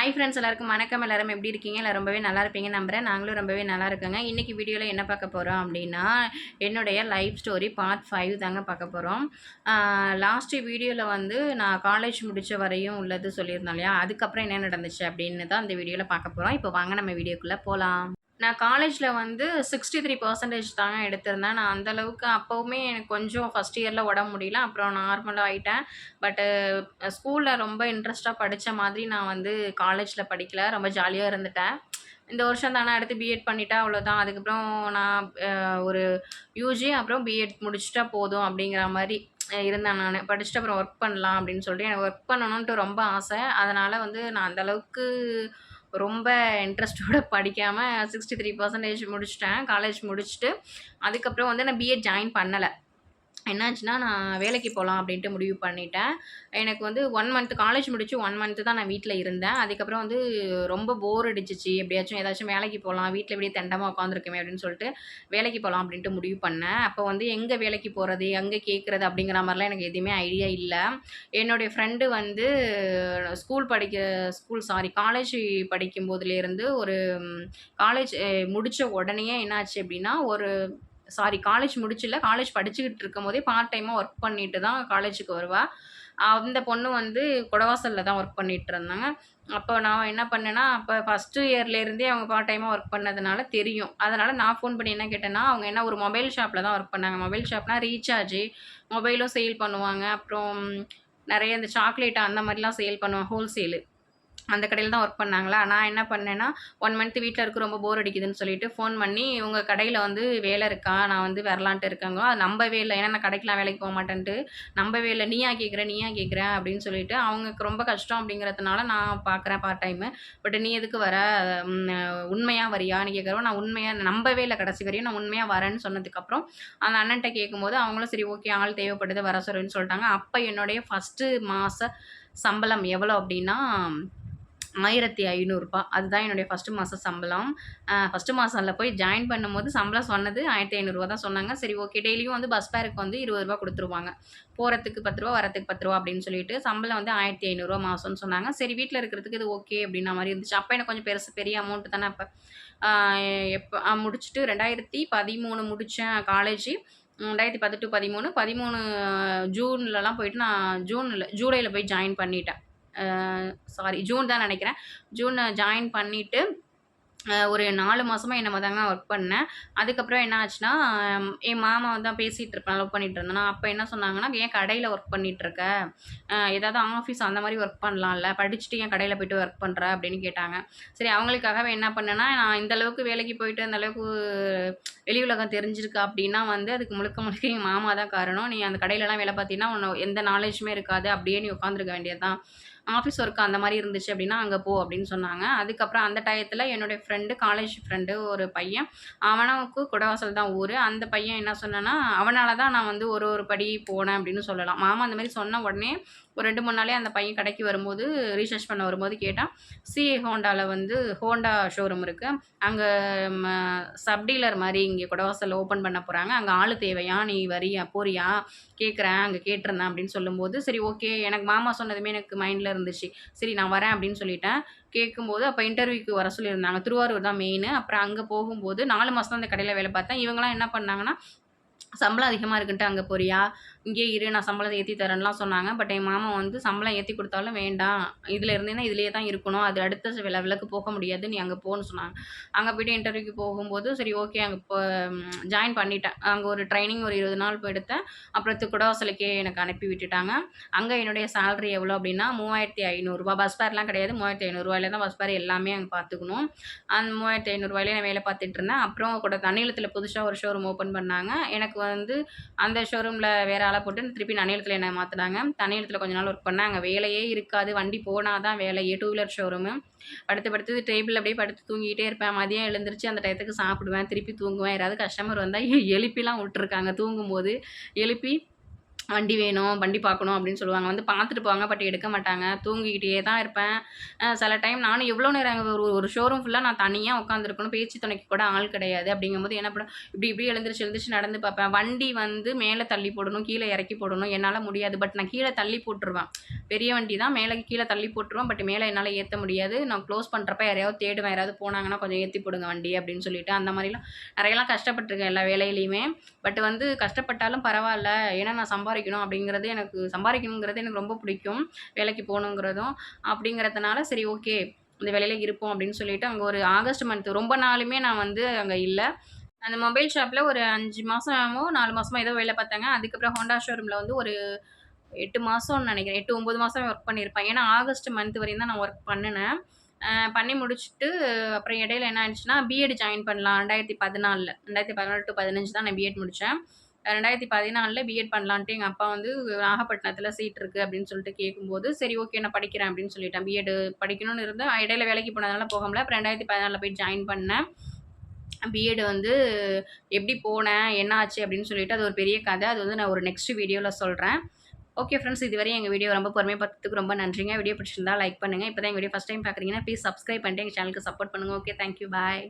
Hi friends எல்லாருக்கும் வணக்கம். எல்லாரும் எப்படி இருக்கீங்க? எல்லாம் ரொம்பவே நல்லா இருப்பீங்க நம்புகிறேன் நாங்களும் ரொம்பவே நல்லா இருக்கோங்க. இன்றைக்கி வீடியோவில் என்ன பார்க்க போகிறோம் அப்படின்னா என்னுடைய லைஃப் ஸ்டோரி பார்ட் ஃபைவ் தாங்க பார்க்க போகிறோம் லாஸ்ட்டு வீடியோவில் வந்து நான் காலேஜ் முடித்த வரையும் உள்ளது சொல்லியிருந்தோம் இல்லையா? அதுக்கப்புறம் என்ன நடந்துச்சு அப்படின்னு தான் அந்த வீடியோவில் பார்க்க போகிறோம் இப்போ வாங்க நம்ம வீடியோக்குள்ளே போகலாம் நான் காலேஜில் வந்து சிக்ஸ்டி த்ரீ பர்சன்டேஜ் தாங்க எடுத்திருந்தேன். நான் அந்தளவுக்கு அப்போவுமே எனக்கு கொஞ்சம் ஃபஸ்ட் இயரில் உடம்பு முடியல. அப்புறம் நார்மலாக ஆகிட்டேன் பட்டு ஸ்கூலில் ரொம்ப இன்ட்ரெஸ்ட்டாக படித்த மாதிரி நான் வந்து காலேஜில் படிக்கல. ரொம்ப ஜாலியாக இருந்துட்டேன். இந்த வருஷம் தானே அடுத்து பிஎட் பண்ணிட்டா அவ்வளோதான் அதுக்கப்புறம் நான் ஒரு யூஜி அப்புறம் பிஎட் முடிச்சுட்டா போதும் அப்படிங்கிற மாதிரி இருந்தேன் நான். படிச்சுட்டு அப்புறம் ஒர்க் பண்ணலாம் அப்படின்னு சொல்லிட்டு எனக்கு ஒர்க் பண்ணணுன்ட்டு ரொம்ப ஆசை. அதனால் வந்து நான் அந்தளவுக்கு ரொம்ப இன்ட்ரெஸ்ட்டோட படிக்காமல் சிக்ஸ்டி த்ரீ பர்சன்டேஜ் முடிச்சிட்டேன். காலேஜ் முடிச்சுட்டு அதுக்கப்புறம் வந்து நான் பிஎட் ஜாயின் பண்ணலை. என்னாச்சுன்னா நான் வேலைக்கு போகலாம் அப்படின்ட்டு முடிவு பண்ணிட்டேன். எனக்கு வந்து ஒன் மந்த் காலேஜ் முடிச்சு ஒன் மந்த்து தான் நான் வீட்டில் இருந்தேன். அதுக்கப்புறம் வந்து ரொம்ப போர் அடிச்சிச்சு. எப்படியாச்சும் ஏதாச்சும் வேலைக்கு போகலாம் வீட்டில் இப்படியே தண்டமாக உட்காந்துருக்குமே அப்படின்னு சொல்லிட்டு வேலைக்கு போகலாம் அப்படின்ட்டு முடிவு பண்ணேன். அப்போ வந்து எங்கே வேலைக்கு போகிறது எங்கே கேட்குறது அப்படிங்கிற மாதிரிலாம் எனக்கு எதுவுமே ஐடியா இல்லை. என்னுடைய ஃப்ரெண்டு வந்து ஸ்கூல் படிக்க ஸ்கூல் சாரி காலேஜ் படிக்கும் போதுலேருந்து ஒரு காலேஜ் முடித்த உடனே என்னாச்சு அப்படின்னா ஒரு சாரி காலேஜ் முடிச்சில்ல காலேஜ் படிச்சுக்கிட்டு இருக்கும் போதே பார்ட் டைமாக ஒர்க் பண்ணிட்டு தான் காலேஜுக்கு வருவா. அந்த பொண்ணு வந்து குடவாசலில் தான் ஒர்க் பண்ணிட்டு இருந்தாங்க. அப்போ நான் என்ன பண்ணேன்னா அப்போ ஃபஸ்ட்டு இயர்லேருந்தே அவங்க பார்ட் டைமாக ஒர்க் பண்ணதுனால தெரியும். அதனால் நான் ஃபோன் பண்ணி என்ன கேட்டேன்னா அவங்க என்ன ஒரு மொபைல் ஷாப்பில் தான் ஒர்க் பண்ணாங்க. மொபைல் ஷாப்னா ரீசார்ஜு மொபைலும் சேல் பண்ணுவாங்க. அப்புறம் நிறைய இந்த சாக்லேட் அந்த மாதிரிலாம் சேல் பண்ணுவாங்க ஹோல்சேலு அந்த கடையில் தான் ஒர்க் பண்ணாங்களா? நான் என்ன பண்ணேன்னா ஒன் மந்த் வீட்டில் இருக்க ரொம்ப போர் அடிக்குதுன்னு சொல்லிட்டு ஃபோன் பண்ணி உங்கள் கடையில் வந்து வேலை இருக்கா? நான் வந்து வரலான்ட்டு இருக்காங்க அது நம்பவே இல்லை. ஏன்னா நான் கடைக்கெலாம் வேலைக்கு போக மாட்டேன்ட்டு. நம்பவே இல்லை. நீயா கேட்குறேன் நீயா கேட்குற அப்படின்னு சொல்லிட்டு அவங்களுக்கு ரொம்ப கஷ்டம் அப்படிங்கிறதுனால நான் பார்க்குறேன் பார்ட் டைமு பட் நீ எதுக்கு வர? உண்மையாக வரியான்னு கேட்குறோம் நான் உண்மையாக நம்பவே இல்லை கடைசி வரையும். நான் உண்மையாக வரேன்னு சொன்னதுக்கப்புறம் அந்த அண்ணன்ட்ட கேட்கும்போது அவங்களும் சரி ஓகே ஆள் தேவைப்படுது வர சொல்லுன்னு சொல்லிட்டாங்க. அப்போ என்னுடைய ஃபஸ்ட்டு மாத சம்பளம் எவ்வளோ அப்படின்னா ஆயிரத்தி ஐநூறுரூபா அதுதான் என்னுடைய ஃபஸ்ட்டு மாதம் சம்பளம். ஃபஸ்ட்டு மாதம்ல போய் ஜாயின் பண்ணும்போது சம்பளம் சொன்னது ஆயிரத்தி ஐநூறுரூவா தான் சொன்னாங்க. சரி ஓகே டெய்லியும் வந்து பஸ் பேருக்கு வந்து இருபது ரூபா கொடுத்துருவாங்க. போகிறதுக்கு பத்து ரூபா வரத்துக்கு பத்து ரூபா அப்படின்னு சொல்லிட்டு சம்பளம் வந்து ஆயிரத்தி ஐநூறுரூவா மாதம்னு சொன்னாங்க. சரி வீட்டில் இருக்கிறதுக்கு இது ஓகே அப்படின்னா மாதிரி இருந்துச்சு. அப்போ எனக்கு கொஞ்சம் பெருசு பெரிய அமௌண்ட்டு தானே அப்போ. எப்போ முடிச்சுட்டு ரெண்டாயிரத்தி பதிமூணு முடித்தேன் காலேஜ் ரெண்டாயிரத்தி பத்து டு பதிமூணு. பதிமூணு ஜூன்லலாம் போயிட்டு நான் ஜூனில் ஜூலையில் போய் ஜாயின் பண்ணிட்டேன். சாரி ஜூன் தான் நினைக்கிறேன். ஜூன் ஜாயின் பண்ணிவிட்டு ஒரு நாலு மாதமாக என்னை தாங்க ஒர்க் பண்ணேன். அதுக்கப்புறம் என்ன ஆச்சுன்னா என் மாமா தான் பேசிகிட்டு இருப்பேன் லவ் பண்ணிட்டு இருந்தேன்னா அப்போ என்ன சொன்னாங்கன்னா ஏன் கடையில் ஒர்க் பண்ணிட்டு இருக்க? ஏதாவது ஆஃபீஸ் அந்த மாதிரி ஒர்க் பண்ணலாம்ல. படிச்சுட்டு ஏன் கடையில் போயிட்டு ஒர்க் பண்ணுற அப்படின்னு கேட்டாங்க. சரி அவங்களுக்காகவே என்ன பண்ணேன்னா நான் இந்த அளவுக்கு வேலைக்கு போயிட்டு இந்த அளவுக்கு வெளி உலகம் தெரிஞ்சிருக்கு அப்படின்னா வந்து அதுக்கு முழுக்க முழுக்க எங்கள் மாமா தான் காரணம். நீ அந்த கடையிலலாம் வேலை பார்த்தீங்கன்னா உன்னை எந்த நாலேஜுமே இருக்காது. அப்படியே நீ உட்காந்துருக்க வேண்டியது தான் ஆஃபீஸ் ஒர்க் அந்த மாதிரி இருந்துச்சு அப்படின்னா அங்கே போ அப்படின்னு சொன்னாங்க. அதுக்கப்புறம் அந்த டயத்தில் என்னுடைய ஃப்ரெண்டு காலேஜ் ஃப்ரெண்டு ஒரு பையன் அவனுக்கு குடவாசல் தான் ஊர். அந்த பையன் என்ன சொன்னான்னா அவனால தான் நான் வந்து ஒரு ஒரு படி போனேன் அப்படின்னு சொல்லலாம். மாமா அந்த மாதிரி சொன்ன உடனே ஒரு ரெண்டு மூணு நாளே அந்த பையன் கடைக்கு வரும்போது ரீசர்ச் பண்ண வரும்போது கேட்டான். சிஏ ஹோண்டாவில் வந்து ஹோண்டா ஷோரூம் இருக்குது அங்கே சப் டீலர் மாதிரி இங்கே குடவாசல் ஓப்பன் பண்ண போகிறாங்க அங்கே ஆள் தேவையா? நீ வரியா? போறியா? கேட்குறேன் அங்கே கேட்டிருந்தேன் அப்படின்னு சொல்லும்போது சரி ஓகே எனக்கு மாமா சொன்னதுமே எனக்கு மைண்டில் இருந்துச்சு. சரி நான் வரேன் அப்படின்னு சொல்லிட்டேன். கேட்கும்போது அப்போ இன்டர்வியூக்கு வர சொல்லியிருந்தாங்க. திருவாரூர் தான் மெயின் அப்புறம் அங்கே போகும்போது நாலு மாதம் தான் அந்த கடையில் வேலை பார்த்தேன். இவங்களாம் என்ன பண்ணாங்கன்னா சம்பளம் அதிகமாக இருக்குன்ட்டு அங்கே போறியா? இங்கே இரு நான் சம்பளத்தை ஏற்றி தரேன்லாம் சொன்னாங்க. பட் என் மாமா வந்து சம்பளம் ஏற்றி கொடுத்தாலும் வேண்டாம். இதில் இருந்தேன்னா இதுலேயே தான் இருக்கணும். அது அடுத்த வில விலக்கு போக முடியாது. நீ அங்கே போகணும்னு சொன்னாங்க. அங்கே போய்ட்டு இன்டர்வியூக்கு போகும்போது சரி ஓகே அங்கே இப்போ ஜாயின் பண்ணிட்டேன். அங்கே ஒரு ட்ரைனிங் ஒரு இருபது நாள் போய் எடுத்தேன் அப்புறம் குடவாசலுக்கே எனக்கு அனுப்பி விட்டுட்டாங்க. அங்கே என்னுடைய சேலரி எவ்வளோ அப்படின்னா மூவாயிரத்தி ஐநூறுரூவா பஸ் ஃபேர்லாம் கிடையாது. மூவாயிரத்தி ஐநூறுரூவாயில தான் பஸ் ஃபேர் எல்லாமே அங்கே பார்த்துக்கணும் அந்த மூவாயிரத்தி ஐநூறுரூவாயிலே நான் வேலை பார்த்துட்டு இருந்தேன். அப்புறம் கூட தண்ணியலத்தில் புதுசாக ஒரு ஷோரூம் ஓப்பன் பண்ணாங்க. எனக்கு வந்து அந்த ஷோரூமில் வேறு ஆளை போட்டு திருப்பி நன்னிலத்தில் என்ன மாற்றினாங்க தண்ணியலத்தில் கொஞ்ச நாள் ஒர்க் பண்ணேன் அங்கே வேலையே இருக்காது. வண்டி போனால் தான் வேலையே டூ வீலர் ஷோரூமு படுத்து படுத்து டேபிள் அப்படியே படுத்து தூங்கிக்கிட்டே இருப்பேன். மதியம் எழுந்திரிச்சு அந்த டயத்துக்கு சாப்பிடுவேன். திருப்பி தூங்குவேன். யாராவது கஸ்டமர் வந்தால் எழுப்பிலாம் விட்டுருக்காங்க. தூங்கும்போது எழுப்பி வண்டி வேணும் வண்டி பார்க்கணும் அப்படின்னு சொல்லுவாங்க. வந்து பார்த்துட்டு போவாங்க பட் எடுக்க மாட்டாங்க. தூங்கிக்கிட்டே தான் இருப்பேன். சில டைம் நானும் எவ்வளோ நேரம் அங்கே ஒரு ஒரு ஷோரூம் ஃபுல்லாக நான் தனியாக உட்காந்துருக்கணும் பேச்சு துணைக்கு கூட ஆள் கிடையாது. அப்படிங்கும்போது என்ன பண்ண இப்படி இப்படி எழுந்திரிச்சு எழுந்திரிச்சு நடந்து பார்ப்பேன். வண்டி வந்து மேலே தள்ளி போடணும் கீழே இறக்கி போடணும். என்னால் முடியாது. பட் நான் கீழே தள்ளி போட்டுருவேன். பெரிய வண்டி தான். மேலே கீழே தள்ளி போட்டுருவேன். பட் மேலே என்னால் ஏற்ற முடியாது. நான் க்ளோஸ் பண்ணுறப்ப யாரையாவது தேடுவேன். யாராவது போனாங்கன்னா கொஞ்சம் ஏற்றி போடுங்க வண்டி அப்படின்னு சொல்லிட்டு அந்த மாதிரிலாம் நிறையலாம் கஷ்டப்பட்டிருக்கேன் எல்லா வேலையிலையுமே. பட் வந்து கஷ்டப்பட்டாலும் பரவாயில்ல. ஏன்னா நான் சம்பாதிக்கணும் அப்படிங்கிறது எனக்கு சம்பாதிக்கணுங்கிறது எனக்கு ரொம்ப பிடிக்கும். வேலைக்கு போகணுங்கிறதும் அப்படிங்கிறதுனால சரி ஓகே இந்த வேலையில் இருப்போம் அப்படின்னு சொல்லிட்டு அங்கே ஒரு ஆகஸ்ட் மந்த் ரொம்ப நாளுமே நான் வந்து அங்கே இல்லை. அந்த மொபைல் ஷாப்பில் ஒரு அஞ்சு மாதமோ நாலு மாதமோ ஏதோ வேலை பார்த்தாங்க. அதுக்கப்புறம் ஹோண்டா ஷோரூமில் வந்து ஒரு எட்டு மாதம்னு நினைக்கிறேன். எட்டு ஒம்பது மாதம் ஒர்க் பண்ணியிருப்பேன். ஏன்னா ஆகஸ்ட் மந்த் வரையும் தான் நான் ஒர்க் பண்ணினேன். பண்ணி முடிச்சுட்டு அப்புறம் இடையில என்ன ஆயிடுச்சுன்னா பிஎட் ஜாயின் பண்ணலாம். ரெண்டாயிரத்தி பதினாலில். ரெண்டாயிரத்தி பதினாலு டு பதினஞ்சு தான் நான் பிஎட் முடித்தேன் ரெண்டாயிரத்தி பதினாலில் பிஎட் பண்ணலான்ட்டு எங்கள் அப்பா வந்து நாகப்பட்டினத்தில் சீட் இருக்குது அப்படின்னு சொல்லிட்டு கேட்கும்போது சரி ஓகே நான் படிக்கிறேன் அப்படின்னு சொல்லிட்டேன். பிஎட் படிக்கணும்னு இருந்தேன். இடையில வேலைக்கு போனதுனால போக முடியல அப்புறம் ரெண்டாயிரத்தி பதினாலில் போய் ஜாயின் பண்ணேன். பிஎட் வந்து எப்படி போனேன் என்ன ஆச்சு அப்படின்னு சொல்லிட்டு அது ஒரு பெரிய கதை. அது வந்து நான் ஒரு நெக்ஸ்ட் வீடியோவில் சொல்கிறேன் ஓகே ஃப்ரெண்ட்ஸ் இதுவரை எங்கள் வீடியோ ரொம்ப பொறுமையாக பார்த்ததுக்கு ரொம்ப நன்றிங்க. வீடியோ பிடிச்சிருந்தா லைக் பண்ணுங்கள் இப்போ தான் எங்கள் வீடியோ ஃபஸ்ட் டைம் பார்க்குறீங்கன்னா ப்ளீஸ் சப்ஸ்கிரைப் பண்ணிட்டு எங்கள் சேனலுக்கு சப்போர்ட் பண்ணுங்கள் ஓகே தேங்க்யூ பாய்